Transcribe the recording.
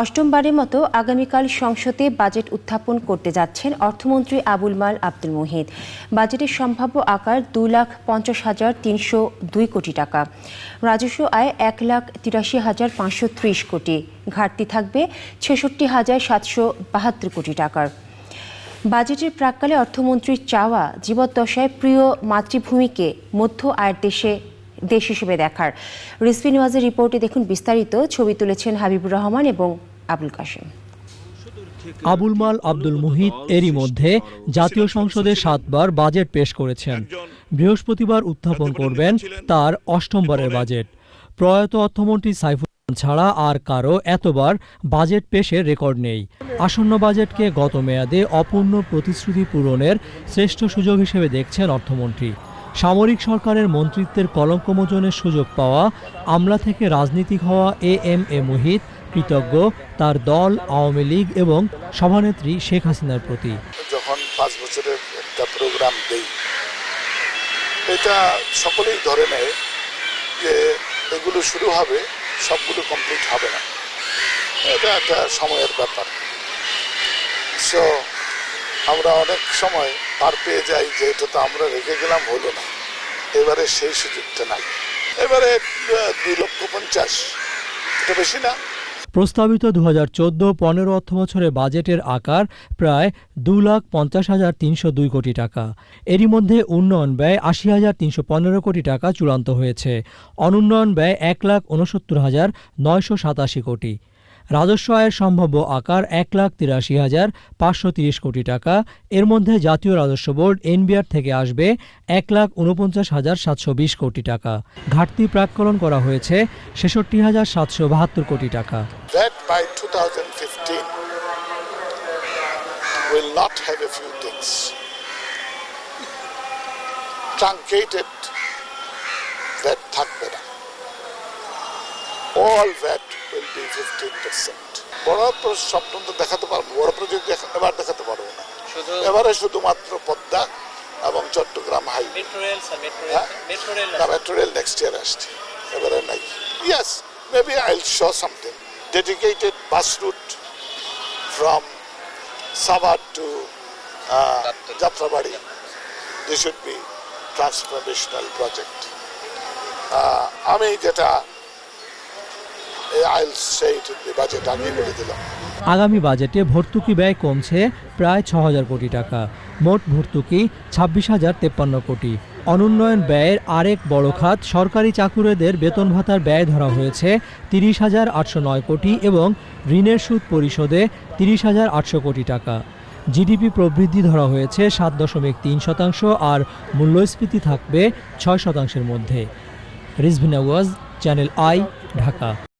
অষ্টমবারের মতো আগামীকাল সংসদে বাজেট উত্থাপন করতে যাচ্ছেন অর্থমন্ত্রী আবুল মাল আব্দুল মুহিত। বাজেটের সম্ভাব্য আকার দু লাখ পঞ্চাশ হাজার তিনশো দুই কোটি টাকা। রাজস্ব আয় এক লাখ তিরাশি হাজার পাঁচশো ত্রিশ কোটি। ঘাটতি থাকবে ছেষট্টি হাজার সাতশো বাহাত্তর কোটি টাকার। বাজেটের প্রাককালে অর্থমন্ত্রীর চাওয়া জীবদ্দশায় প্রিয় মাতৃভূমিকে মধ্য আয়ের দেশে দেশ হিসেবে দেখার। রিসপি নিওয়াজের রিপোর্টে দেখুন বিস্তারিত। ছবি তুলেছেন হাবিবুর রহমান এবং আবুল কাশেম। আবুল মাল আব্দুল মুহিত এরই মধ্যে জাতীয় সংসদে সাতবার বাজেট পেশ করেছেন। বৃহস্পতিবার উত্থাপন করবেন তার অষ্টমবারের বাজেট। প্রয়াত অর্থমন্ত্রী সাইফুল ছাড়া আর কারও এতবার বাজেট পেশের রেকর্ড নেই। আসন্ন বাজেটকে গত মেয়াদে অপূর্ণ প্রতিশ্রুতি পূরণের শ্রেষ্ঠ সুযোগ হিসেবে দেখছেন অর্থমন্ত্রী। সামরিক সরকারের মন্ত্রিত্বের কলঙ্কমোচনের সুযোগ পাওয়া, আমলা থেকে রাজনীতিক হওয়া এ এম এ মুহিত, কৃতজ্ঞ, তার দল, আওয়ামী লীগ এবং সভানেত্রী শেখ হাসিনার প্রতি। যখন পাঁচ বছরের একটা প্রোগ্রাম দেই, এটা সকলেই ধরে নেয় যে এগুলো শুরু হবে, সবগুলো কমপ্লিট হবে না। এটা একটা সময়ের ব্যাপার। সো আমরা অনেক সময় পার পেয়ে যাই যে এটা তো আমরা রেখে গেলাম, হলো না। এবারে সেই সুযোগটা নাই। এবারে দুই লক্ষ পঞ্চাশ। এটা বেশি না। প্রস্তাবিত দু হাজার চোদ্দ পনেরো অর্থ বছরে বাজেটের আকার প্রায় দু লাখ পঞ্চাশ হাজার তিনশো দুই কোটি টাকা। এরই মধ্যে উন্নয়ন ব্যয় আশি হাজার তিনশো পনেরো কোটি টাকা চূড়ান্ত হয়েছে। অনুন্নয়ন ব্যয় এক লাখ উনসত্তর হাজার নয়শো সাতাশি কোটি। রাজস্ব আয়ের সম্ভাব্য আকার এক লাখ তিরাশি হাজার পাঁচশো তিরিশ কোটি টাকা। এর মধ্যে জাতীয় রাজস্ব বোর্ড এনবিআর থেকে আসবে এক লাখ উনপঞ্চাশ হাজার সাতশো বিশ কোটি টাকা। ঘাটতি প্রাক্কলন করা হয়েছে ছেষট্টি হাজার সাতশো বাহাত্তর কোটি টাকা। That by 2015 will থাকবে না all VAT 15%. বড় স্বপ্ন তো দেখাতে পারব বড় প্রজেক্ট এবার দেখাতে পারব না। এবারে শুধুমাত্র পদ্মা এবং চট্টগ্রাম না মেট্রো রেল নেক্সট ইয়ার আসছে। এবারে নাই। Yes maybe I show something dedicated bus route from Savar to Jatrabari should be transformational project আমি যেটা আগামী বাজেটে ভর্তুকি ব্যয় কমছে প্রায় ছ হাজার কোটি টাকা। মোট ভর্তুকি ছাব্বিশ হাজার তেপ্পান্ন কোটি। অনুন্নয়ন ব্যয়ের আরেক বড় খাত সরকারি চাকুরেদের বেতন ভাতার ব্যয় ধরা হয়েছে তিরিশ হাজার আটশো নয় কোটি এবং ঋণের সুদ পরিশোধে তিরিশ হাজার আটশো কোটি টাকা। জিডিপি প্রবৃদ্ধি ধরা হয়েছে সাত দশমিক তিন শতাংশ আর মূল্যস্ফীতি থাকবে ছয় শতাংশের মধ্যে। Rizvina was Channel I, Dhaka.